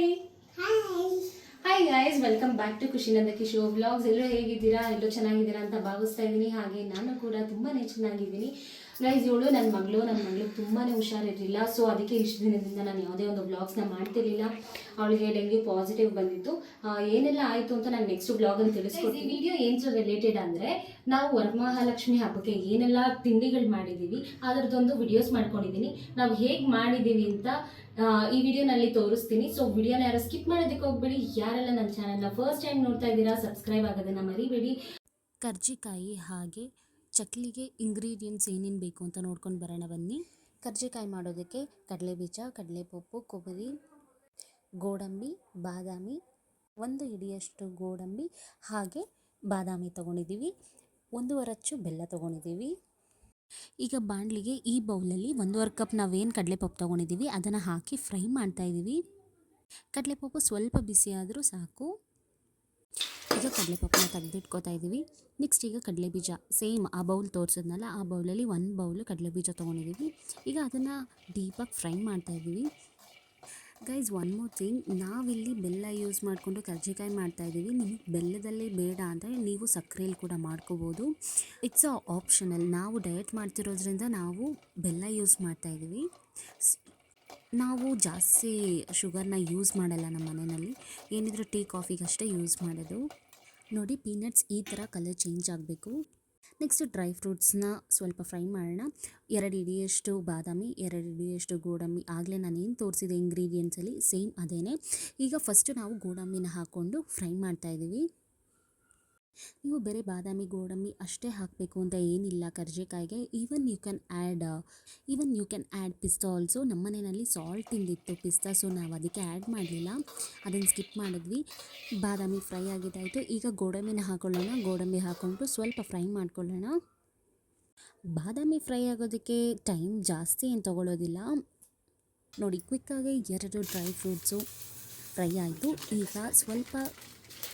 Hi hi guys welcome back to ಖುಷಿನಂದಕಿ show blogs ಎಲ್ಲರೂ ಹೇಗಿದ್ದೀರಾ? ಎಲ್ಲರೂ ಚೆನ್ನಾಗಿದ್ದೀರಾ ಅಂತ ಭಾವಿಸ್ತಾ ಇದ್ದೀನಿ. ಹಾಗೆ ನಾನು ಕೂಡ ತುಂಬಾ ಚೆನ್ನಾಗಿದ್ದೀನಿ. ಗೈಸ್ ಇವಳು ನನ್ನ ಮಗಳು ನನ್ನ ಮಗಳು ತುಂಬಾ ಹುಷಾರಿರಲಿಲ್ಲ. ಸೊ ಅದಕ್ಕೆ ಇಷ್ಟು ದಿನದಿಂದ ನಾನು ಯಾವುದೇ ಒಂದು ಬ್ಲಾಗ್ಸ್ನ ಮಾಡ್ತಿರಲಿಲ್ಲ. ಅವಳಿಗೆ ಡೆಂಗ್ಯೂ ಪಾಸಿಟಿವ್ ಬಂದಿತ್ತು. ಏನೆಲ್ಲ ಆಯಿತು ಅಂತ ನಾನು ನೆಕ್ಸ್ಟ್ ಬ್ಲಾಗಲ್ಲಿ ತಿಳಿಸ್ಕೊಡ್ತೀನಿ. ವಿಡಿಯೋ ಏನು ರಿಲೇಟೆಡ್ ಅಂದರೆ ನಾವು ವರಮಹಾಲಕ್ಷ್ಮಿ ಹಬ್ಬಕ್ಕೆ ಏನೆಲ್ಲ ತಿಂಡಿಗಳು ಮಾಡಿದ್ದೀವಿ ಅದರದ್ದೊಂದು ವಿಡಿಯೋಸ್ ಮಾಡ್ಕೊಂಡಿದ್ದೀನಿ ನಾವು ಹೇಗೆ ಮಾಡಿದ್ದೀವಿ ಅಂತ ಈ ವಿಡಿಯೋನಲ್ಲಿ ತೋರಿಸ್ತೀನಿ. ಸೊ ವಿಡಿಯೋನ ಯಾರು ಸ್ಕಿಪ್ ಮಾಡೋದಕ್ಕೆ ಹೋಗ್ಬೇಡಿ. ಯಾರೆಲ್ಲ ನನ್ನ ಚಾನಲ್ನ ಫಸ್ಟ್ ಟೈಮ್ ನೋಡ್ತಾ ಇದ್ದೀರಾ ಸಬ್ಸ್ಕ್ರೈಬ್ ಆಗೋದನ್ನು ಮರಿಬೇಡಿ. ಕರ್ಜಿಕಾಯಿ ಹಾಗೆ ಚಕ್ಲಿಗೆ ಇಂಗ್ರೀಡಿಯೆಂಟ್ಸ್ ಏನೇನು ಬೇಕು ಅಂತ ನೋಡ್ಕೊಂಡು ಬರೋಣ ಬನ್ನಿ. ಕರ್ಜಿಕಾಯಿ ಮಾಡೋದಕ್ಕೆ ಕಡಲೆ ಬೀಜ ಕಡಲೆ ಕಡಲೆಪಪ್ಪು, ಕೊಬ್ಬರಿ, ಗೋಡಂಬಿ, ಬಾದಾಮಿ, ಒಂದು ಹಿಡಿಯಷ್ಟು ಗೋಡಂಬಿ, ಹಾಗೆ ಬಾದಾಮಿ ತೊಗೊಂಡಿದ್ದೀವಿ. ಒಂದೂವರೆ ಅಚ್ಚು ಬೆಲ್ಲ ತೊಗೊಂಡಿದ್ದೀವಿ. ಈಗ ಬಾಣಲಿಗೆ ಈ ಬೌಲಲ್ಲಿ ಒಂದೂವರೆ ಕಪ್ ನಾವೇನು ಕಡಲೆಪಪ್ಪು ತೊಗೊಂಡಿದ್ದೀವಿ, ಅದನ್ನು ಹಾಕಿ ಫ್ರೈ ಮಾಡ್ತಾ ಇದ್ದೀವಿ. ಕಡಲೆಪಪ್ಪು ಸ್ವಲ್ಪ ಬಿಸಿ ಆದರೂ ಸಾಕು. ಈಗ ಕಡಲೆಪಪ್ಪನ ತೆಗೆದಿಟ್ಕೋತಾ ಇದ್ದೀವಿ ನೆಕ್ಸ್ಟ್ ಈಗ ಕಡಲೆ ಬೀಜ ಸೇಮ್ ಆ ಬೌಲ್ ತೋರಿಸಿದ್ನಲ್ಲ, ಆ ಬೌಲಲ್ಲಿ ಒಂದು ಬೌಲ್ ಕಡಲೆಬೀಜ ತೊಗೊಂಡಿದ್ದೀವಿ ಈಗ ಅದನ್ನು ಡೀಪಾಗಿ ಫ್ರೈ ಮಾಡ್ತಾ ಇದ್ದೀವಿ ಗೈಸ್ ಒನ್ ಮೋರ್ ಥಿಂಗ್ ನಾವಿಲ್ಲಿ ಬೆಲ್ಲ ಯೂಸ್ ಮಾಡಿಕೊಂಡು ಕರ್ಜಿಕಾಯಿ ಮಾಡ್ತಾ ಇದ್ದೀವಿ ನಿಮಗೆ ಬೆಲ್ಲದಲ್ಲಿ ಬೇಡ ಅಂದರೆ ನೀವು ಸಕ್ಕರೆಯಲ್ಲಿ ಕೂಡ ಮಾಡ್ಕೋಬೋದು. ಇಟ್ಸ್ ಅ ಆಪ್ಷನಲ್ ನಾವು ಡಯಟ್ ಮಾಡ್ತಿರೋದ್ರಿಂದ ನಾವು ಬೆಲ್ಲ ಯೂಸ್ ಮಾಡ್ತಾ ಸ್- ನಾವು ಜಾಸ್ತಿ ಶುಗರ್ನ ಯೂಸ್ ಮಾಡಲ್ಲ ನಮ್ಮ ಮನೆಯಲ್ಲಿ. ಏನಿದ್ರು ಟೀ ಕಾಫಿಗಷ್ಟೇ ಯೂಸ್ ಮಾಡೋದು. ನೋಡಿ, ಪೀನಟ್ಸ್ ಈ ಥರ ಕಲರ್ ಚೇಂಜ್ ಆಗಬೇಕು. ನೆಕ್ಸ್ಟ್ ಡ್ರೈ ಫ್ರೂಟ್ಸ್ನ ಸ್ವಲ್ಪ ಫ್ರೈ ಮಾಡೋಣ. ಎರಡು ಇಡಿಯಷ್ಟು ಬಾದಾಮಿ, ಎರಡು ಇಡಿಯಷ್ಟು ಗೋಡಂಬಿ. ಆಗಲೇ ನಾನು ಏನು ತೋರಿಸಿದೆ ಇಂಗ್ರೀಡಿಯೆಂಟ್ಸಲ್ಲಿ ಸೇಮ್ ಅದೇ ಈಗ ಫಸ್ಟು ನಾವು ಗೋಡಂಬಿನ ಹಾಕ್ಕೊಂಡು ಫ್ರೈ ಮಾಡ್ತಾ ಇದ್ದೀವಿ. ನೀವು ಬೇರೆ ಬಾದಾಮಿ, ಗೋಡಂಬಿ ಅಷ್ಟೇ ಹಾಕಬೇಕು ಅಂತ ಏನಿಲ್ಲ ಕರ್ಜೆಕಾಯಿಗೆ. Even you can add even you can add pista also ನಮ್ಮ ಮನೆಯಲ್ಲಿ ಸಾಲ್ಟ್ ಇಂದಿತ್ತು ಪಿಸ್ತಾ ಸೊ ನಾವು ಅದಕ್ಕೆ ಆ್ಯಡ್ ಮಾಡಲಿಲ್ಲ. ಅದನ್ನು ಸ್ಕಿಪ್ ಮಾಡಿದ್ವಿ. ಬಾದಾಮಿ ಫ್ರೈ ಆಗಿದ್ದಾಯಿತು. ಈಗ ಗೋಡಂಬಿನ ಹಾಕೊಳ್ಳೋಣ. ಗೋಡಂಬಿ ಹಾಕ್ಕೊಂಡು ಸ್ವಲ್ಪ ಫ್ರೈ ಮಾಡ್ಕೊಳ್ಳೋಣ. ಬಾದಾಮಿ ಫ್ರೈ ಆಗೋದಕ್ಕೆ ಟೈಮ್ ಜಾಸ್ತಿ ಏನು ತಗೊಳ್ಳೋದಿಲ್ಲ ನೋಡಿ ಕ್ವಿಕ್ಕಾಗಿ ಎರಡು ಡ್ರೈ ಫ್ರೂಟ್ಸು ಫ್ರೈ ಆಯಿತು. ಈಗ ಸ್ವಲ್ಪ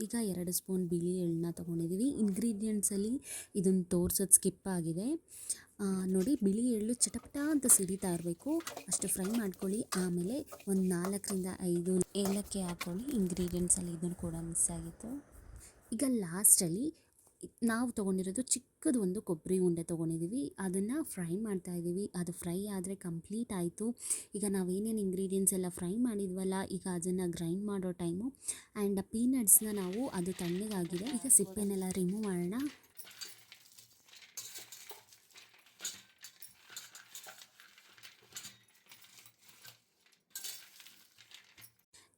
ಈಗ ಎರಡು ಸ್ಪೂನ್ ಬಿಳಿ ಎಳ್ಳನ್ನ ತೊಗೊಂಡಿದ್ದೀವಿ ಇಂಗ್ರೀಡಿಯೆಂಟ್ಸಲ್ಲಿ ಇದನ್ನು ತೋರ್ಸೋದು ಸ್ಕಿಪ್ ಆಗಿದೆ. ನೋಡಿ, ಬಿಳಿ ಎಳ್ಳು ಚಟಪಟ ಅಂತ ಸಿಡಿತಾ ಇರಬೇಕು. ಅಷ್ಟು ಫ್ರೈ ಮಾಡ್ಕೊಳ್ಳಿ. ಆಮೇಲೆ ಒಂದು ನಾಲ್ಕರಿಂದ ಐದು ಏಲಕ್ಕಿ ಹಾಕ್ಕೊಳ್ಳಿ. ಇಂಗ್ರೀಡಿಯೆಂಟ್ಸಲ್ಲಿ ಇದನ್ನು ಕೂಡ ಮಿಸ್ ಆಗಿತ್ತು. ಈಗ ಲಾಸ್ಟಲ್ಲಿ ನಾವು ತೊಗೊಂಡಿರೋದು ಚಿಕ್ಕದು ಒಂದು ಕೊಬ್ಬರಿ ಉಂಡೆ ತೊಗೊಂಡಿದ್ದೀವಿ. ಅದನ್ನು ಫ್ರೈ ಮಾಡ್ತಾ ಇದ್ದೀವಿ. ಅದು ಫ್ರೈ ಆದರೆ ಕಂಪ್ಲೀಟ್ ಆಯಿತು. ಈಗ ನಾವೇನೇನು ಇಂಗ್ರೀಡಿಯೆಂಟ್ಸ್ ಎಲ್ಲ ಫ್ರೈ ಮಾಡಿದ್ವಲ್ಲ, ಈಗ ಅದನ್ನು ಗ್ರೈಂಡ್ ಮಾಡೋ ಟೈಮು ಆ್ಯಂಡ್ ಪೀನಟ್ಸ್ನ ನಾವು ಅದು ತಣ್ಣಗಾಗಿದೆ. ಈಗ ಸಿಪ್ಪೆನೆಲ್ಲ ರಿಮೂವ್ ಮಾಡೋಣ.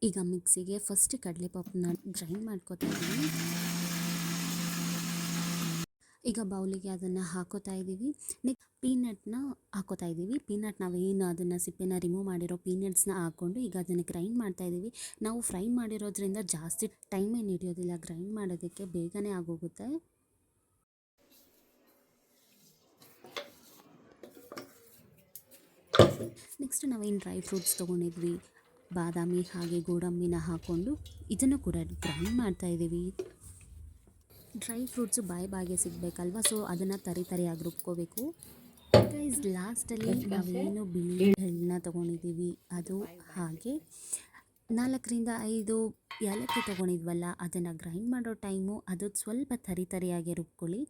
ಈಗ ಮಿಕ್ಸಿಗೆ ಫಸ್ಟ್ ಕಡಲೆಪಪ್ಪನ್ನ ಗ್ರೈಂಡ್ ಮಾಡ್ಕೋತಾ ಇದ್ದೀವಿ. ಈಗ ಬೌಲಿಗೆ ಅದನ್ನು ಹಾಕೋತಾ ಇದ್ದೀವಿ. ನೆಕ್ಸ್ಟ್ ಪೀನಟ್ನ ಹಾಕೋತಾ ಇದ್ದೀವಿ. ಪೀನಟ್ ನಾವೇನು ಅದನ್ನು ಸಿಪ್ಪೆನ ರಿಮೂವ್ ಮಾಡಿರೋ ಪೀನಟ್ಸ್ನ ಹಾಕ್ಕೊಂಡು ಈಗ ಅದನ್ನು ಗ್ರೈಂಡ್ ಮಾಡ್ತಾ ಇದ್ದೀವಿ. ನಾವು ಫ್ರೈ ಮಾಡಿರೋದ್ರಿಂದ ಜಾಸ್ತಿ ಟೈಮ್ ಏನು ಹಿಡಿಯೋದಿಲ್ಲ. ಗ್ರೈಂಡ್ ಮಾಡೋದಕ್ಕೆ ಬೇಗನೆ ಆಗೋಗುತ್ತೆ. ನೆಕ್ಸ್ಟ್ ನಾವೇನು ಡ್ರೈ ಫ್ರೂಟ್ಸ್ ತೊಗೊಂಡಿದ್ವಿ. ಬಾದಾಮಿ ಹಾಗೆ ಗೋಡಂಬಿನ ಹಾಕ್ಕೊಂಡು ಇದನ್ನು ಕೂಡ ಗ್ರೈಂಡ್ ಮಾಡ್ತಾ ಇದ್ದೀವಿ. ಡ್ರೈ ಫ್ರೂಟ್ಸು ಬಾಯಿ ಬಾಯಿಗೆ ಸಿಗಬೇಕಲ್ವ? ಸೊ ಅದನ್ನು ತರಿ ತರಿಯಾಗಿ ರುಬ್ಕೋಬೇಕು. ಗೈಸ್ ಲಾಸ್ಟಲ್ಲಿ ನಾವೇನು ಬಿಳಿ ಹಣ್ಣನ್ನ ತೊಗೊಂಡಿದ್ದೀವಿ. ಅದು ಹಾಗೆ ನಾಲ್ಕರಿಂದ ಐದು ಏಲಕ್ಕಿ ತೊಗೊಂಡಿದ್ವಲ್ಲ ಅದನ್ನು ಗ್ರೈಂಡ್ ಮಾಡೋ ಟೈಮು ಅದು ಸ್ವಲ್ಪ ತರಿ ತರಿಯಾಗಿ ರುಬ್ಕೊಳ್ಳಿ.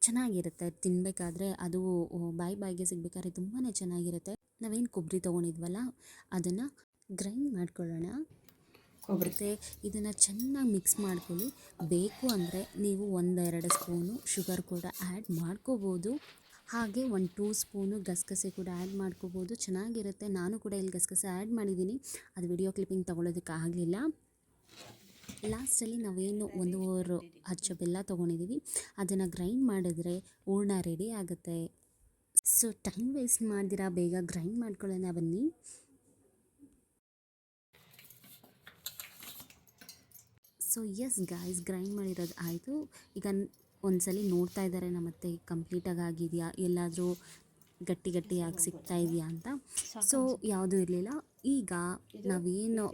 ಚೆನ್ನಾಗಿರುತ್ತೆ. ತಿನ್ನಬೇಕಾದ್ರೆ ಅದು ಬಾಯಿ ಬಾಯಿಗೆ ಸಿಗಬೇಕಾದ್ರೆ ತುಂಬಾ ಚೆನ್ನಾಗಿರುತ್ತೆ. ನಾವೇನು ಕೊಬ್ಬರಿ ತೊಗೊಂಡಿದ್ವಲ್ಲ ಅದನ್ನು ಗ್ರೈಂಡ್ ಮಾಡ್ಕೊಳ್ಳೋಣ. ಕೊಬ್ಬರಿ ಇದನ್ನು ಚೆನ್ನಾಗಿ ಮಿಕ್ಸ್ ಮಾಡ್ಕೊಳ್ಳಿ. ಬೇಕು ಅಂದರೆ ನೀವು ಒಂದೆರಡು ಸ್ಪೂನು ಶುಗರ್ ಕೂಡ ಆ್ಯಡ್ ಮಾಡ್ಕೋಬೋದು. ಹಾಗೆ ಒಂದು ಟೂ ಸ್ಪೂನು ಗಸಗಸೆ ಕೂಡ ಆ್ಯಡ್ ಮಾಡ್ಕೋಬೋದು. ಚೆನ್ನಾಗಿರುತ್ತೆ. ನಾನು ಕೂಡ ಇಲ್ಲಿ ಗಸಗಸೆ ಆ್ಯಡ್ ಮಾಡಿದ್ದೀನಿ. ಅದು ವಿಡಿಯೋ ಕ್ಲಿಪ್ಪಿಂಗ್ ತೊಗೊಳೋದಕ್ಕೆ ಆಗಲಿಲ್ಲ. ಲಾಸ್ಟಲ್ಲಿ ನಾವೇನು ಒಂದೂವರೆ ಹಚ್ಚ ಬೆಲ್ಲ ತೊಗೊಂಡಿದ್ದೀವಿ ಅದನ್ನು ಗ್ರೈಂಡ್ ಮಾಡಿದ್ರೆ ಹೂರ್ಣ ರೆಡಿ ಆಗುತ್ತೆ. ಸೊ ಟೈಮ್ ವೇಸ್ಟ್ ಮಾಡಿದಿರ? ಬೇಗ ಗ್ರೈಂಡ್ ಮಾಡ್ಕೊಳ್ಳೋಣ ಬನ್ನಿ. ಸೊ ಎಸ್ ಗಾಯ್ಸ್ ಗ್ರೈಂಡ್ ಮಾಡಿರೋದು ಆಯಿತು. ಈಗ ಒಂದ್ಸಲಿ ನೋಡ್ತಾ ಇದ್ದಾರೆ ನಮ್ಮತ್ತೆ ಕಂಪ್ಲೀಟಾಗಿ ಆಗಿದೆಯಾ? ಎಲ್ಲಾದರೂ ಗಟ್ಟಿ ಗಟ್ಟಿಯಾಗಿ ಸಿಗ್ತಾ ಇದೆಯಾ ಅಂತ? ಸೊ ಯಾವುದೂ ಇರಲಿಲ್ಲ. ಈಗ ನಾವೇನು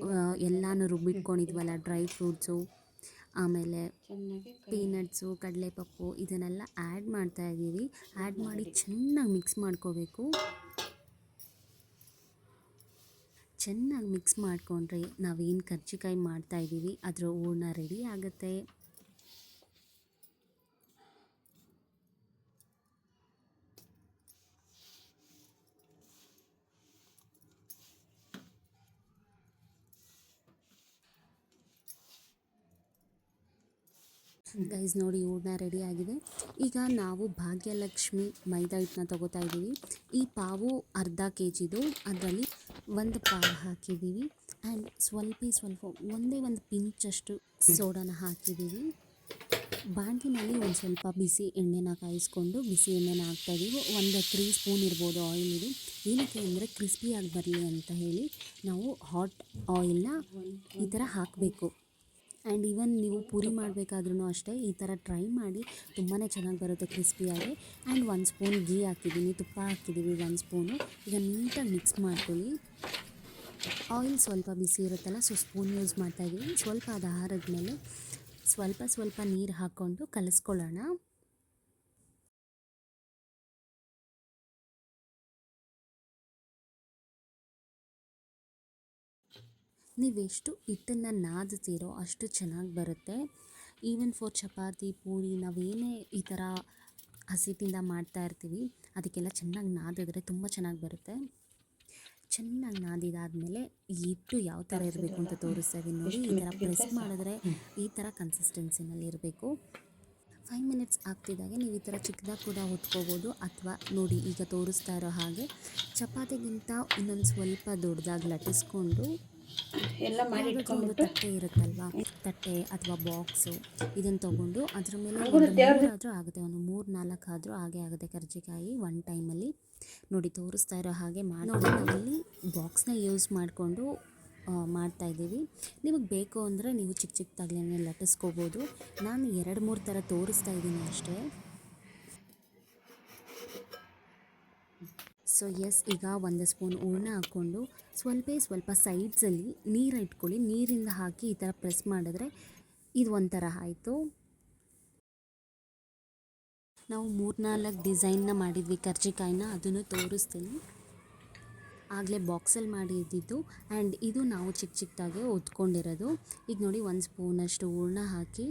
ಎಲ್ಲನೂ ರುಬ್ಬಿಟ್ಕೊಂಡಿದ್ವಲ್ಲ ಡ್ರೈ ಫ್ರೂಟ್ಸು ಆಮೇಲೆ ಪೀನಟ್ಸು ಕಡಲೆಪಪ್ಪು, ಇದನ್ನೆಲ್ಲ ಆ್ಯಡ್ ಮಾಡ್ತಾ ಇದ್ದೀವಿ. ಆ್ಯಡ್ ಮಾಡಿ ಚೆನ್ನಾಗಿ ಮಿಕ್ಸ್ ಮಾಡ್ಕೋಬೇಕು. ಚೆನ್ನಾಗಿ ಮಿಕ್ಸ್ ಮಾಡಿಕೊಂಡ್ರೆ ನಾವೇನು ಕರ್ಜಿಕಾಯಿ ಮಾಡ್ತಾ ಇದ್ದೀವಿ, ಅದರ ಹೂರ್ಣ ರೆಡಿ ಆಗುತ್ತೆ. ಗೈಸ್ ನೋಡಿ ಹೂರ್ಣ ರೆಡಿ ಆಗಿದೆ. ಈಗ ನಾವು ಭಾಗ್ಯಲಕ್ಷ್ಮಿ ಮೈದಾ ಹಿಟ್ಟನ್ನ ತಗೋತಾ ಇದ್ದೀವಿ. ಈ ಪಾವು ಅರ್ಧ ಕೆ ಜಿದು ಅದರಲ್ಲಿ ಒಂದು ಪಾವು ಹಾಕಿದ್ದೀವಿ. ಆ್ಯಂಡ್ ಸ್ವಲ್ಪ ಸ್ವಲ್ಪ ಒಂದೇ ಒಂದು ಪಿಂಚಷ್ಟು ಸೋಡಾನ ಹಾಕಿದ್ದೀವಿ. ಬಾಣಲಿನಲ್ಲಿ ಒಂದು ಸ್ವಲ್ಪ ಬಿಸಿ ಎಣ್ಣೆನ ಕಾಯಿಸ್ಕೊಂಡು ಬಿಸಿ ಎಣ್ಣೆನ ಹಾಕ್ತಾಯಿದ್ದೀವಿ ಒಂದು ತ್ರೀ ಸ್ಪೂನ್ ಇರ್ಬೋದು ಆಯಿಲ್ ಇದು. ಏನಕ್ಕೆ ಅಂದರೆ ಕ್ರಿಸ್ಪಿಯಾಗಿ ಬರಲಿ ಅಂತ ಹೇಳಿ ನಾವು ಹಾಟ್ ಆಯಿಲ್ನ ಈ ಥರ ಹಾಕಬೇಕು. ಆ್ಯಂಡ್ ಈವನ್ ನೀವು ಪೂರಿ ಮಾಡಬೇಕಾದ್ರೂ ಅಷ್ಟೇ ಈ ಥರ ಟ್ರೈ ಮಾಡಿ ತುಂಬಾ ಚೆನ್ನಾಗಿ ಬರುತ್ತೆ ಕ್ರಿಸ್ಪಿಯಾಗಿ ಆ್ಯಂಡ್ ಒಂದು ಸ್ಪೂನ್ ಗೀ ಹಾಕಿದ್ದೀನಿ, ತುಪ್ಪ ಹಾಕಿದ್ದೀವಿ ಒಂದು ಸ್ಪೂನು ಈಗ ನೀಟಾಗಿ ಮಿಕ್ಸ್ ಮಾಡ್ಕೊಳ್ಳಿ. ಆಯಿಲ್ ಸ್ವಲ್ಪ ಬಿಸಿ ಇರುತ್ತಲ್ಲ ಸೊ ಸ್ಪೂನ್ ಯೂಸ್ ಮಾಡ್ತಾಯಿದ್ದೀವಿ ಸ್ವಲ್ಪ ಅದು ಆರಿದ್ಮೇಲೆ ಸ್ವಲ್ಪ ಸ್ವಲ್ಪ ನೀರು ಹಾಕ್ಕೊಂಡು ಕಲಿಸ್ಕೊಳ್ಳೋಣ. ನೀವೆಷ್ಟು ಹಿಟ್ಟನ್ನು ನಾದ್ತೀರೋ ಅಷ್ಟು ಚೆನ್ನಾಗಿ ಬರುತ್ತೆ. ಈವನ್ ಫಾರ್ ಚಪಾತಿ, ಪೂರಿ ನಾವೇನೇ ಈ ಥರ ಹಸಿಟ್ಟಿಂದ ಮಾಡ್ತಾ ಇರ್ತೀವಿ, ಅದಕ್ಕೆಲ್ಲ ಚೆನ್ನಾಗಿ ನಾದಿದ್ರೆ ತುಂಬ ಚೆನ್ನಾಗಿ ಬರುತ್ತೆ. ಚೆನ್ನಾಗಿ ನಾದಿದಾದಮೇಲೆ ಹಿಟ್ಟು ಯಾವ ಥರ ಇರಬೇಕು ಅಂತ ತೋರಿಸ್ತೇವೆ ನೋಡಿ. ಈ ಥರ ಪ್ರೆಸ್ ಮಾಡಿದ್ರೆ ಈ ಥರ ಕನ್ಸಿಸ್ಟೆನ್ಸಿನಲ್ಲಿ ಇರಬೇಕು. ಫೈವ್ ಮಿನಿಟ್ಸ್ ಆಗ್ತಿದ್ದಾಗೆ ನೀವು ಈ ಥರ ಚಿಕ್ಕದಾಗಿ ಕೂಡ ಹೊತ್ಕೋಬೋದು. ಅಥವಾ ನೋಡಿ ಈಗ ತೋರಿಸ್ತಾ ಇರೋ ಹಾಗೆ, ಚಪಾತಿಗಿಂತ ಇನ್ನೊಂದು ಸ್ವಲ್ಪ ದೊಡ್ಡದಾಗಿ ಲಟ್ಟಿಸ್ಕೊಂಡು ಎಲ್ಲ ಮಾಡಿ ತಟ್ಟೆ ಇರುತ್ತಲ್ವಾ? ತಟ್ಟೆ ಅಥವಾ ಬಾಕ್ಸು ಇದನ್ನು ತೊಗೊಂಡು ಅದ್ರ ಮೇಲೆ ಆದರೂ ಆಗುತ್ತೆ ಒಂದು ಮೂರು ನಾಲ್ಕು ಆದರೂ ಹಾಗೆ ಆಗುತ್ತೆ ಕರ್ಜಿಕಾಯಿ ಒನ್ ಟೈಮಲ್ಲಿ ನೋಡಿ ತೋರಿಸ್ತಾ ಇರೋ ಹಾಗೆ ಮಾಡಿ ಬಾಕ್ಸ್ ಬಾಕ್ಸ್ನ ಯೂಸ್ ಮಾಡಿಕೊಂಡು ಮಾಡ್ತಾ ಇದ್ದೀವಿ. ನಿಮಗೆ ಬೇಕು ಅಂದರೆ ನೀವು ಚಿಕ್ಕ ಚಿಕ್ಕದಾಗ್ಲೇ ಲಟ್ಟಿಸ್ಕೋಬೋದು. ನಾನು ಎರಡು ಮೂರು ಥರ ತೋರಿಸ್ತಾ ಇದ್ದೀನಿ ಅಷ್ಟೇ. ಸೊ ಎಸ್ ಈಗ ಒಂದು ಸ್ಪೂನ್ ಹೂರ್ಣ ಹಾಕ್ಕೊಂಡು ಸ್ವಲ್ಪ ಸ್ವಲ್ಪ ಸೈಡ್ಸಲ್ಲಿ ನೀರು ಇಟ್ಕೊಳ್ಳಿ. ನೀರಿಂದ ಹಾಕಿ ಈ ಥರ ಪ್ರೆಸ್ ಮಾಡಿದ್ರೆ ಇದು ಒಂಥರ ಆಯಿತು. ನಾವು ಮೂರ್ನಾಲ್ಕು ಡಿಸೈನ್ನ ಮಾಡಿದ್ವಿ ಕರ್ಜಿಕಾಯಿನ. ಅದನ್ನು ತೋರಿಸ್ತೀನಿ. ಆಗಲೇ ಬಾಕ್ಸಲ್ಲಿ ಮಾಡಿದ್ದಿದ್ದು ಆ್ಯಂಡ್ ಇದು ನಾವು ಚಿಕ್ಕ ಚಿಕ್ಕದಾಗೆ ಒತ್ಕೊಂಡಿರೋದು ಈಗ ನೋಡಿ, ಒಂದು ಸ್ಪೂನಷ್ಟು ಹೂರ್ಣ ಹಾಕಿ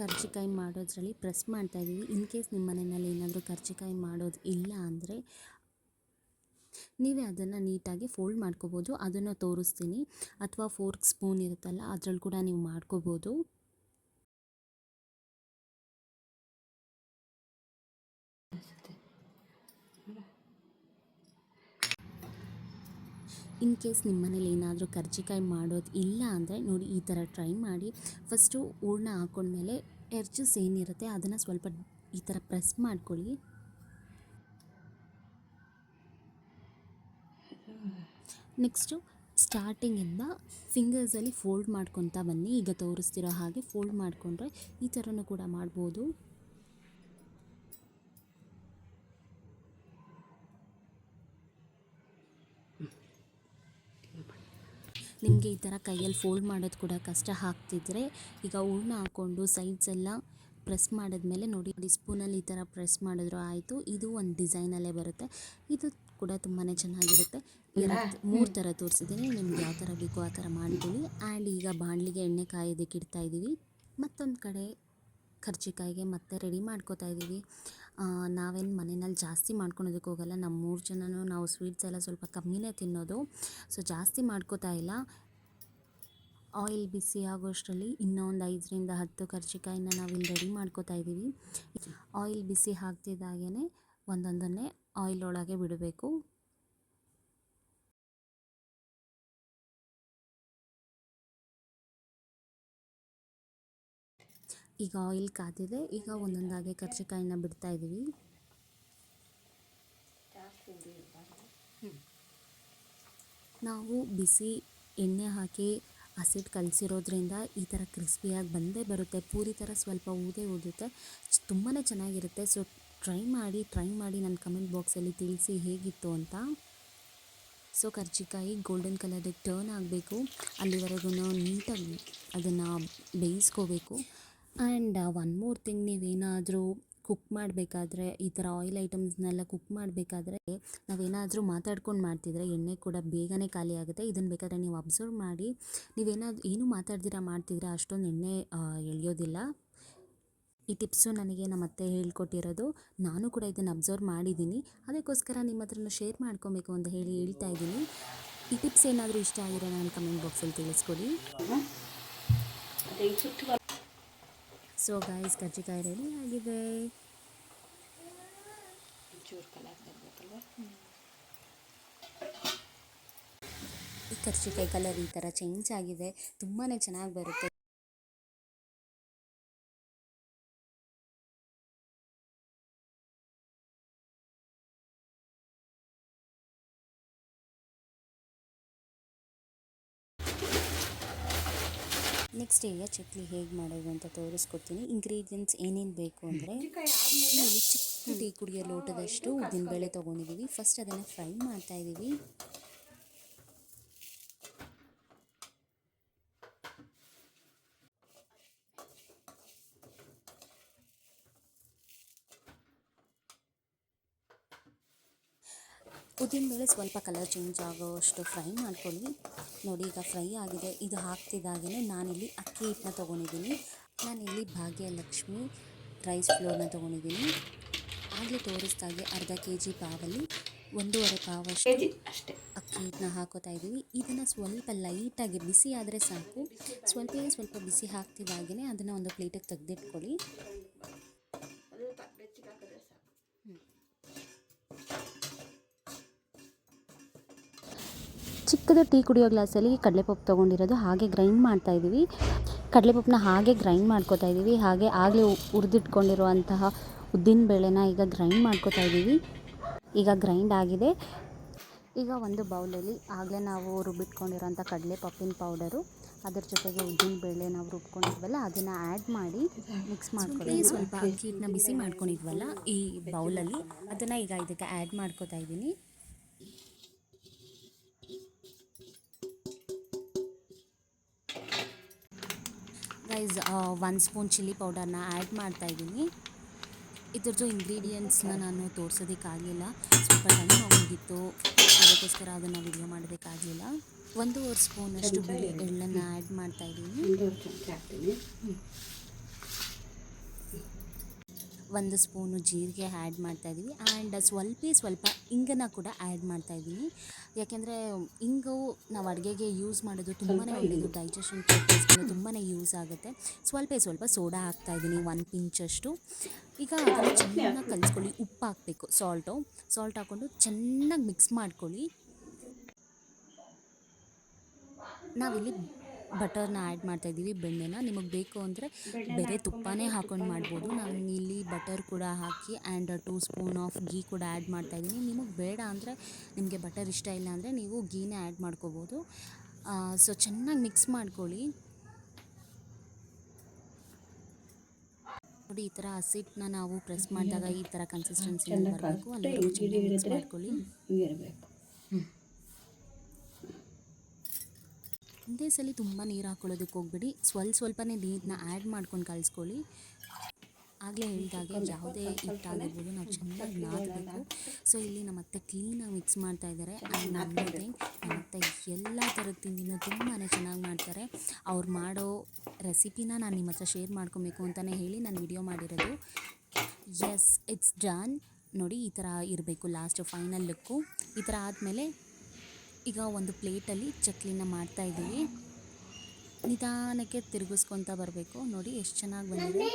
ಕರ್ಜಿಕಾಯಿ ಮಾಡೋದ್ರಲ್ಲಿ ಪ್ರೆಸ್ ಮಾಡ್ತಾಯಿದ್ದೀವಿ ಇನ್ ಕೇಸ್ ನಿಮ್ಮ ಮನೆಯಲ್ಲಿ ಏನಾದರೂ ಕರ್ಜಿಕಾಯಿ ಮಾಡೋದು ಇಲ್ಲ ಅಂದರೆ ನೀವೇ ಅದನ್ನು ನೀಟಾಗಿ ಫೋಲ್ಡ್ ಮಾಡ್ಕೋಬೋದು, ಅದನ್ನು ತೋರಿಸ್ತೀನಿ. ಅಥವಾ ಫೋರ್ಕ್ ಸ್ಪೂನ್ ಇರುತ್ತಲ್ಲ, ಅದ್ರಲ್ಲಿ ಕೂಡ ನೀವು ಮಾಡ್ಕೋಬೋದು. ಇನ್ ಕೇಸ್ ನಿಮ್ಮ ಮನೇಲಿ ಏನಾದರೂ ಕರ್ಜಿಕಾಯಿ ಮಾಡೋದು ಇಲ್ಲ ಅಂದರೆ ನೋಡಿ, ಈ ಥರ ಟ್ರೈ ಮಾಡಿ. ಫಸ್ಟು ಹೂರ್ಣ ಹಾಕೊಂಡ್ಮೇಲೆ ಎರ್ಜಸ್ ಏನಿರುತ್ತೆ ಅದನ್ನು ಸ್ವಲ್ಪ ಈ ಥರ ಪ್ರೆಸ್ ಮಾಡ್ಕೊಳ್ಳಿ. ನೆಕ್ಸ್ಟು ಸ್ಟಾರ್ಟಿಂಗಿಂದ ಫಿಂಗರ್ಸಲ್ಲಿ ಫೋಲ್ಡ್ ಮಾಡ್ಕೊತಾ ಬನ್ನಿ. ಈಗ ತೋರಿಸ್ತಿರೋ ಹಾಗೆ ಫೋಲ್ಡ್ ಮಾಡಿಕೊಂಡ್ರೆ ಈ ಥರನೂ ಕೂಡ ಮಾಡ್ಬೋದು. ನಿಮಗೆ ಈ ಥರ ಕೈಯಲ್ಲಿ ಫೋಲ್ಡ್ ಮಾಡೋದು ಕೂಡ ಕಷ್ಟ ಆಗ್ತಿದ್ರೆ ಈಗ ಹೂರ್ಣ ಹಾಕ್ಕೊಂಡು ಸೈಡ್ಸ್ ಎಲ್ಲ ಪ್ರೆಸ್ ಮಾಡಿದ್ಮೇಲೆ ನೋಡಿ ಸ್ಪೂನಲ್ಲಿ ಈ ಥರ ಪ್ರೆಸ್ ಮಾಡಿದ್ರು ಆಯಿತು. ಇದು ಒಂದು ಡಿಸೈನಲ್ಲೇ ಬರುತ್ತೆ. ಇದು ಕೂಡ ತುಂಬಾ ಚೆನ್ನಾಗಿರುತ್ತೆ. ಮೂರು ಥರ ತೋರಿಸಿದ್ದೀನಿ. ನಿಮ್ಗೆ ಯಾವ ಥರ ಬೇಕೋ ಆ ಥರ ಮಾಡ್ಕೊಳ್ಳಿ. ಆ್ಯಂಡ್ ಈಗ ಬಾಣಲಿಗೆ ಎಣ್ಣೆ ಕಾಯೋದಕ್ಕೆ ಇಡ್ತಾ ಇದ್ದೀವಿ. ಮತ್ತೊಂದು ಕಡೆ ಕರ್ಜಿಕಾಯಿಗೆ ಮತ್ತೆ ರೆಡಿ ಮಾಡ್ಕೋತಾ ಇದ್ದೀವಿ. ನಾವೇನು ಮನೆಯಲ್ಲಿ ಜಾಸ್ತಿ ಮಾಡ್ಕೊಳೋದಕ್ಕೆ ಹೋಗಲ್ಲ. ನಮ್ಮ ಮೂರು ಜನನೂ ನಾವು ಸ್ವೀಟ್ಸ್ ಎಲ್ಲ ಸ್ವಲ್ಪ ಕಮ್ಮಿನೇ ತಿನ್ನೋದು. ಸೊ ಜಾಸ್ತಿ ಮಾಡ್ಕೋತಾ ಇಲ್ಲ. ಆಯಿಲ್ ಬಿಸಿ ಆಗೋಷ್ಟರಲ್ಲಿ ಇನ್ನೊಂದು ಒಂದು ಐದರಿಂದ ಹತ್ತು ಕರ್ಜಿಕಾಯಿನ ನಾವಿಲ್ಲಿ ರೆಡಿ ಮಾಡ್ಕೋತಾ ಇದ್ದೀವಿ. ಆಯಿಲ್ ಬಿಸಿ ಹಾಕ್ತಿದ್ದಾಗೇ ಒಂದೊಂದನ್ನೇ ಆಯಿಲ್ ಒಳಗೆ ಬಿಡಬೇಕು. ಈಗ ಆಯಿಲ್ ಕಾದಿದೆ. ಈಗ ಒಂದೊಂದಾಗೆ ಕರ್ಜಿಕಾಯಿನ ಬಿಡ್ತಾ ಇದ್ದೀವಿ. ನಾವು ಬಿಸಿ ಎಣ್ಣೆ ಹಾಕಿ ಹಸಿಟ್ಟು ಕಲಸಿರೋದ್ರಿಂದ ಈ ಥರ ಕ್ರಿಸ್ಪಿಯಾಗಿ ಬಂದೇ ಬರುತ್ತೆ. ಪೂರಿ ಥರ ಸ್ವಲ್ಪ ಊದೇ ಊದುತ್ತೆ ತುಂಬಾ ಚೆನ್ನಾಗಿರುತ್ತೆ. ಸೊ ಟ್ರೈ ಮಾಡಿ ಟ್ರೈ ಮಾಡಿ ನನ್ನ ಕಮೆಂಟ್ ಬಾಕ್ಸಲ್ಲಿ ತಿಳಿಸಿ ಹೇಗಿತ್ತು ಅಂತ. ಸೊ ಕರ್ಜಿಕಾಯಿ ಗೋಲ್ಡನ್ ಕಲರಿಗೆ ಟರ್ನ್ ಆಗಬೇಕು. ಅಲ್ಲಿವರೆಗೂ ನೀಟಾಗಿ ಅದನ್ನು ಬೇಯಿಸ್ಕೋಬೇಕು. ಆ್ಯಂಡ್ ಒನ್ ಮೋರ್ ಥಿಂಗ್ ನೀವೇನಾದರೂ ಕುಕ್ ಮಾಡಬೇಕಾದ್ರೆ, ಈ ಥರ ಆಯಿಲ್ ಐಟಮ್ಸ್ನೆಲ್ಲ ಕುಕ್ ಮಾಡಬೇಕಾದ್ರೆ, ನಾವೇನಾದರೂ ಮಾತಾಡ್ಕೊಂಡು ಮಾಡ್ತಿದ್ರೆ ಎಣ್ಣೆ ಕೂಡ ಬೇಗನೆ ಖಾಲಿ ಆಗುತ್ತೆ. ಇದನ್ನು ಬೇಕಾದ್ರೆ ನೀವು ಅಬ್ಸರ್ವ್ ಮಾಡಿ. ನೀವೇನಾದ್ರು ಏನು ಮಾತಾಡ್ದಿರ ಮಾಡ್ತಿದ್ರೆ ಅಷ್ಟೊಂದು ಎಣ್ಣೆ ಎಳೆಯೋದಿಲ್ಲ. ಈ ಟಿಪ್ಸು ನನಗೆ ನಮ್ಮ ಅತ್ತೆ ಹೇಳ್ಕೊಟ್ಟಿರೋದು. ನಾನು ಕೂಡ ಇದನ್ನು ಅಬ್ಸರ್ವ್ ಮಾಡಿದ್ದೀನಿ. ಅದಕ್ಕೋಸ್ಕರ ನಿಮ್ಮ ಹತ್ರನೂ ಶೇರ್ ಮಾಡ್ಕೊಬೇಕು ಅಂತ ಹೇಳಿ ಹೇಳ್ತಾ ಇದ್ದೀನಿ. ಈ ಟಿಪ್ಸ್ ಏನಾದರೂ ಇಷ್ಟ ಆಗಿರೋ ನಾನು ಕಮೆಂಟ್ ಬಾಕ್ಸಲ್ಲಿ ತಿಳಿಸ್ಕೊಡಿ. ಸೊ ಗಾಯ್ಸ್ ಕಜ್ಜಿಕಾಯಿ ರೆಡಿ ಆಗಿದೆ. ಈ ಕರ್ಜಿಕಾಯಿ ಕಲರ್ ಈ ಥರ ಚೇಂಜ್ ಆಗಿದೆ. ತುಂಬಾ ಚೆನ್ನಾಗಿ ಬರುತ್ತೆ. ನೆಕ್ಸ್ಟ್ ಈಗ ಚಕ್ಲಿ ಹೇಗೆ ಮಾಡೋದು ಅಂತ ತೋರಿಸ್ಕೊಡ್ತೀನಿ. ಇಂಗ್ರೀಡಿಯೆಂಟ್ಸ್ ಏನೇನು ಬೇಕು ಅಂದರೆ ಚಿಕ್ಕ ಟೀ ಕುಡಿಯೋ ಲೋಟದಷ್ಟು ಉದ್ದಿನಬೇಳೆ ತೊಗೊಂಡಿದ್ದೀವಿ. ಫಸ್ಟ್ ಅದನ್ನು ಫ್ರೈ ಮಾಡ್ತಾ ಇದ್ದೀವಿ. ಉದ್ದಿನಬೇಳೆ ಸ್ವಲ್ಪ ಕಲರ್ ಚೇಂಜ್ ಆಗೋಷ್ಟು ಫ್ರೈ ಮಾಡ್ಕೊಳ್ಳಿ. ನೋಡಿ ಈಗ ಫ್ರೈ ಆಗಿದೆ. ಇದು ಹಾಕ್ತಿದ್ದಾಗೇ ನಾನಿಲ್ಲಿ ಅಕ್ಕಿ ಹಿಟ್ಟನ್ನ ತೊಗೊಂಡಿದ್ದೀನಿ. ನಾನಿಲ್ಲಿ ಭಾಗ್ಯಲಕ್ಷ್ಮಿ ರೈಸ್ ಫ್ಲೋರ್ನ ತೊಗೊಂಡಿದ್ದೀನಿ. ಆಗಲೇ ತೋರಿಸ್ದಾಗೆ ಅರ್ಧ ಕೆ ಜಿ ಪಾವಲ್ಲಿ ಒಂದೂವರೆ ಪಾವಷ್ಟು ಅಷ್ಟೇ. ಅಕ್ಕಿ ಹಿಟ್ಟನ್ನ ಹಾಕೋತಾ ಇದ್ದೀವಿ. ಇದನ್ನು ಸ್ವಲ್ಪ ಲೈಟಾಗಿ ಬಿಸಿ ಆದರೆ ಸಾಕು. ಸ್ವಲ್ಪ ಸ್ವಲ್ಪ ಬಿಸಿ ಹಾಕ್ತಿದ್ದಾಗೇ ಅದನ್ನು ಒಂದು ಪ್ಲೇಟಿಗೆ ತೆಗೆದಿಟ್ಕೊಳ್ಳಿ. ಚಿಕ್ಕದು ಟೀ ಕುಡಿಯೋ ಗ್ಲಾಸಲ್ಲಿ ಕಡಲೆಪಪ್ಪು ತೊಗೊಂಡಿರೋದು, ಹಾಗೆ ಗ್ರೈಂಡ್ ಮಾಡ್ತಾ ಇದ್ದೀವಿ. ಕಡಲೆಪಪ್ಪನ್ನ ಹಾಗೆ ಗ್ರೈಂಡ್ ಮಾಡ್ಕೋತಾ ಇದ್ದೀವಿ. ಹಾಗೆ ಆಗಲೇ ಉರಿದಿಟ್ಕೊಂಡಿರುವಂತಹ ಉದ್ದಿನ ಬೇಳೆನ ಈಗ ಗ್ರೈಂಡ್ ಮಾಡ್ಕೋತಾ ಇದ್ದೀವಿ. ಈಗ ಗ್ರೈಂಡ್ ಆಗಿದೆ. ಈಗ ಒಂದು ಬೌಲಲ್ಲಿ ಆಗಲೇ ನಾವು ರುಬ್ಬಿಟ್ಕೊಂಡಿರೋಂಥ ಕಡಲೆಪಪ್ಪಿನ ಪೌಡರು, ಅದ್ರ ಜೊತೆಗೆ ಉದ್ದಿನ ಬೇಳೆ ನಾವು ರುಬ್ಕೊಂಡಿದ್ವಲ್ಲ, ಅದನ್ನು ಆ್ಯಡ್ ಮಾಡಿ ಮಿಕ್ಸ್ ಮಾಡ್ಕೊಳ್ಳಿ ಸ್ವಲ್ಪ ಅಕ್ಕಿ ಬಿಸಿ ಮಾಡ್ಕೊಂಡಿದ್ವಲ್ಲ, ಈ ಬೌಲಲ್ಲಿ ಅದನ್ನು ಈಗ ಇದಕ್ಕೆ ಆ್ಯಡ್ ಮಾಡ್ಕೋತಾ ಇದ್ದೀನಿ. ಗೈಸ್ ಒನ್ ಸ್ಪೂನ್ ಚಿಲ್ಲಿ ಪೌಡರ್ನ ಆ್ಯಡ್ ಮಾಡ್ತಾ ಇದ್ದೀನಿ. ಇದ್ರದ್ದು ಇಂಗ್ರೀಡಿಯೆಂಟ್ಸ್ನ ನಾನು ತೋರಿಸೋದಕ್ಕಾಗಲಿಲ್ಲ. ಸ್ವಲ್ಪ ಟೈಮ್ ಹೋಗಿತ್ತು ಅದಕ್ಕೋಸ್ಕರ ಅದನ್ನು ವಿಡಿಯೋ ಮಾಡೋದಕ್ಕಾಗಲಿಲ್ಲ. ಒಂದೂವರೆ ಸ್ಪೂನಷ್ಟು ಎಳ್ಳನ್ನು ಆ್ಯಡ್ ಮಾಡ್ತಾ ಇದ್ದೀನಿ ಒಂದೂವರೆ ಚಮಚ ಹಾಕ್ತೀನಿ ಒಂದು ಸ್ಪೂನು ಜೀರಿಗೆ ಆ್ಯಡ್ ಮಾಡ್ತಾ ಇದ್ದೀವಿ. ಆ್ಯಂಡ್ ಸ್ವಲ್ಪ ಸ್ವಲ್ಪ ಇಂಗನ್ನು ಕೂಡ ಆ್ಯಡ್ ಮಾಡ್ತಾ ಇದ್ದೀನಿ. ಯಾಕೆಂದರೆ ಇಂಗು ನಾವು ಅಡುಗೆಗೆ ಯೂಸ್ ಮಾಡೋದು ತುಂಬಾ ಒಳ್ಳೆಯದು ಡೈಜೆಷನ್ ಪರ್ಪಸ್ಗೆ ತುಂಬಾ ಯೂಸ್ ಆಗುತ್ತೆ. ಸ್ವಲ್ಪ ಸ್ವಲ್ಪ ಸೋಡಾ ಹಾಕ್ತಾ ಇದ್ದೀನಿ ಒನ್ ಪಿಂಚಷ್ಟು ಈಗ ಅದನ್ನು ಚೆನ್ನಾಗಿ ಕಲಿಸ್ಕೊಳ್ಳಿ. ಉಪ್ಪು ಹಾಕಬೇಕು ಸಾಲ್ಟು ಸಾಲ್ಟ್ ಹಾಕ್ಕೊಂಡು ಚೆನ್ನಾಗಿ ಮಿಕ್ಸ್ ಮಾಡ್ಕೊಳ್ಳಿ. ನಾವಿಲ್ಲಿ ಬಟರ್ನ ಆ್ಯಡ್ ಮಾಡ್ತಾ ಇದ್ದೀವಿ ಬೆಣ್ಣೆನ. ನಿಮಗೆ ಬೇಕು ಅಂದರೆ ಬೇರೆ ತುಪ್ಪನೇ ಹಾಕೊಂಡು ಮಾಡ್ಬೋದು. ನಾನು ಇಲ್ಲಿ ಬಟರ್ ಕೂಡ ಹಾಕಿ and two spoon of ghee ಕೂಡ ಆ್ಯಡ್ ಮಾಡ್ತಾ ಇದ್ದೀನಿ. ನಿಮಗೆ ಬೇಡ ಅಂದರೆ ನಿಮಗೆ ಬಟರ್ ಇಷ್ಟ ಇಲ್ಲ ಅಂದರೆ ನೀವು ಗೀನೇ ಆ್ಯಡ್ ಮಾಡ್ಕೋಬೋದು. ಸೊ ಚೆನ್ನಾಗಿ ಮಿಕ್ಸ್ ಮಾಡ್ಕೊಳ್ಳಿ. ನೋಡಿ ಈ ಥರ ಹಸಿಟ್ಟನ್ನ ನಾವು ಪ್ರೆಸ್ ಮಾಡಿದಾಗ ಈ ಥರ ಕನ್ಸಿಸ್ಟೆನ್ಸಿ ಬರಬೇಕು. ಅಲ್ಲಿ ಚೆನ್ನಾಗಿ ಮಿಕ್ಸ್ ಮಾಡ್ಕೊಳ್ಳಿ. ಹಿಂಗಿರಬೇಕು ಒಂದೇ ಸಲ ತುಂಬ ನೀರು ಹಾಕೊಳ್ಳೋದಕ್ಕೆ ಹೋಗ್ಬೇಡಿ. ಸ್ವಲ್ಪ ಸ್ವಲ್ಪನೇ ನೀರನ್ನ ಆ್ಯಡ್ ಮಾಡ್ಕೊಂಡು ಕಳಿಸ್ಕೊಳ್ಳಿ ಆಗಲೇ ಹೇಳಿದಾಗೆ ಯಾವುದೇ ಹಿಟ್ಟಾಗಿರ್ಬೋದು, ನಾವು ಚೆನ್ನಾಗಿ ನಾದಬೇಕು. ಸೊ ಇಲ್ಲಿ ನಮ್ಮ ಅತ್ತೆ ಕ್ಲೀನಾಗಿ ಮಿಕ್ಸ್ ಮಾಡ್ತಾ ಇದ್ದಾರೆ ಆ್ಯಂಡ್ ನಮ್ಮತ್ತೆ ನಮ್ಮ ಅತ್ತೆ ಎಲ್ಲ ಥರದ ತಿಂಡಿನೂ ತುಂಬಾ ಚೆನ್ನಾಗಿ ಮಾಡ್ತಾರೆ. ಅವ್ರು ಮಾಡೋ ರೆಸಿಪಿನ ನಾನು ನಿಮ್ಮ ಹತ್ರ ಶೇರ್ ಮಾಡ್ಕೊಬೇಕು ಅಂತಲೇ ಹೇಳಿ ನಾನು ವಿಡಿಯೋ ಮಾಡಿರೋದು. ಎಸ್ ಇಟ್ಸ್ ಡನ್ ನೋಡಿ ಈ ಥರ ಇರಬೇಕು ಲಾಸ್ಟ್ ಫೈನಲ್ ಲುಕ್ಕು ಈ ಥರ ಆದಮೇಲೆ ಈಗ ಒಂದು ಪ್ಲೇಟಲ್ಲಿ ಚಕ್ಲಿನ ಮಾಡ್ತಾ ಇದ್ದೀವಿ. ನಿಧಾನಕ್ಕೆ ತಿರುಗಿಸ್ಕೊತ ಬರಬೇಕು. ನೋಡಿ ಎಷ್ಟು ಚೆನ್ನಾಗಿ ಬಂದಿದೆ.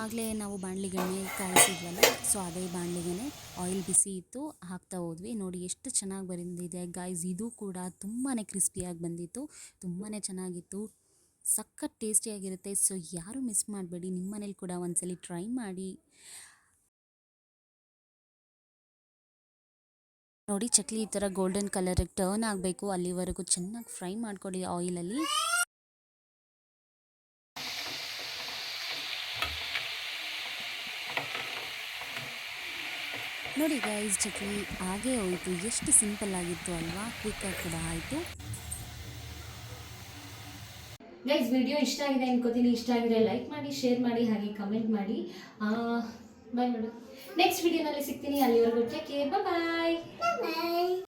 ಆಗಲೇ ನಾವು ಬಾಣಲಿಗೆಣ್ಣೆ ಕಾಯಿಸಿದ್ವಲ್ಲ, ಸೊ ಅದೇ ಬಾಣಲಿಗೆನೆ ಆಯಿಲ್ ಬಿಸಿ ಇತ್ತು, ಹಾಕ್ತಾ ಹೋದ್ವಿ. ನೋಡಿ ಎಷ್ಟು ಚೆನ್ನಾಗಿ ಬಂದಿದೆ ಗಾಯ್ಸ್ ಇದು ಕೂಡ ತುಂಬಾ ಕ್ರಿಸ್ಪಿಯಾಗಿ ಬಂದಿತ್ತು ತುಂಬಾ ಚೆನ್ನಾಗಿತ್ತು. ಸಖತ್ ಟೇಸ್ಟಿಯಾಗಿರುತ್ತೆ. ಸೊ ಯಾರೂ ಮಿಸ್ ಮಾಡಬೇಡಿ ನಿಮ್ಮ ಮನೇಲಿ ಕೂಡ ಒಂದ್ಸಲಿ ಟ್ರೈ ಮಾಡಿ. ನೋಡಿ, ಚಕ್ಲಿ ಈ ಥರ ಗೋಲ್ಡನ್ ಕಲರಿಗೆ ಟರ್ನ್ ಆಗಬೇಕು. ಅಲ್ಲಿವರೆಗೂ ಚೆನ್ನಾಗಿ ಫ್ರೈ ಮಾಡ್ಕೊಳ್ಳಿ ಆಯಿಲಲ್ಲಿ ನೋಡಿ ಗೈಸ್ ಚಕ್ಲಿ ಹಾಗೇ ಹೋಯಿತು. ಎಷ್ಟು ಸಿಂಪಲ್ ಆಗಿತ್ತು ಅಲ್ವಾ? ಕ್ವಿಕ್ಕಾಗಿ ಕೂಡ ಆಯಿತು. ಗೈಸ್ ವಿಡಿಯೋ ಇಷ್ಟ ಆಗಿದೆ ಅನ್ಕೋತೀನಿ. ಇಷ್ಟ ಆಗಿದ್ರೆ ಲೈಕ್ ಮಾಡಿ ಶೇರ್ ಮಾಡಿ, ಹಾಗೆ ಕಮೆಂಟ್ ಮಾಡಿ. ಬಾಯ್ ಮಾಡು ನೆಕ್ಸ್ಟ್ ವಿಡಿಯೋನಲ್ಲಿ ಸಿಗ್ತೀನಿ. ಅಲ್ಲಿವರೆಗೂ ಟೇಕ್ ಕೇರ್ ಬಾಯ್